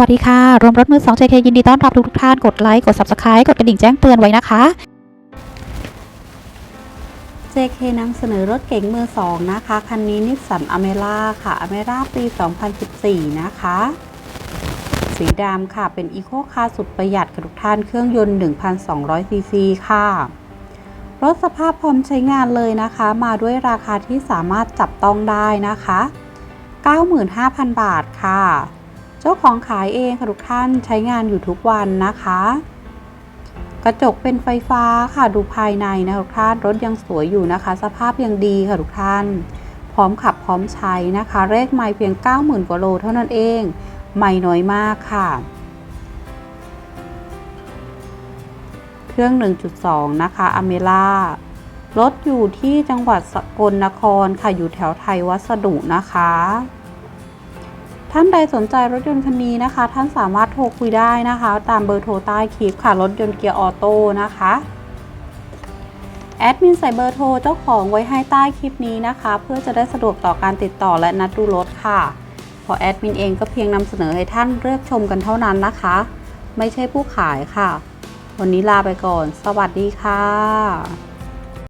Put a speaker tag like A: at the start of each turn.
A: วัสดีค่ะ รวมรถมือ2 JK ยินดีต้อนรับทุกทุกท่าน กดไลค์ กด Subscribe กดกระดิ่งแจ้งเตือนไว้นะคะ
B: JK นำเสนอรถเก๋งมือ 2 นะคะ คันนี้นิสสันอเมร่าค่ะอเมร่าปี 2014 นะคะ สีดำค่ะ เป็นอีโคคาร์สุดประหยัดค่ะทุกท่านเครื่องยนต์ 1,200 ซีซีค่ะ รถสภาพพร้อมใช้งานเลยนะคะ มาด้วยราคาที่สามารถจับต้องได้นะคะ 95,000 บาทค่ะ จ้าของขายเองค่ะทุกท่านใช้งานอยู่ทุกวันนะคะ กระจกเป็นไฟฟ้าค่ะดูภายในนะทุกท่านรถยังสวยอยู่นะคะ สภาพยังดีค่ะทุกท่าน พร้อมขับพร้อมใช้นะคะเลขไม่เพียง 90,000กว่าโลเท่านั้นเอง ไม่น้อยมากค่ะเครื่อง 1.2 นะคะอเมล่ารถอยู่ที่จังหวัดสกลนครค่ะอยู่แถวไทยวัสดุนะคะ ท่านใดสนใจรถยนต์คันนี้นะคะ ท่านสามารถโทรคุยได้นะคะ ตามเบอร์โทรใต้คลิปค่ะ รถยนต์เกียร์ออโต้นะคะแอดมินใส่เบอร์โทรเจ้าของไว้ให้ใต้คลิปนี้นะคะ เพื่อจะได้สะดวกต่อการติดต่อและนัดดูรถค่ะพราะแอดมินเองก็เพียงนำเสนอให้ท่านเลือกชมกันเท่านั้นนะคะ ไม่ใช่ผู้ขายค่ะ วันนี้ลาไปก่อน สวัสดีค่ะ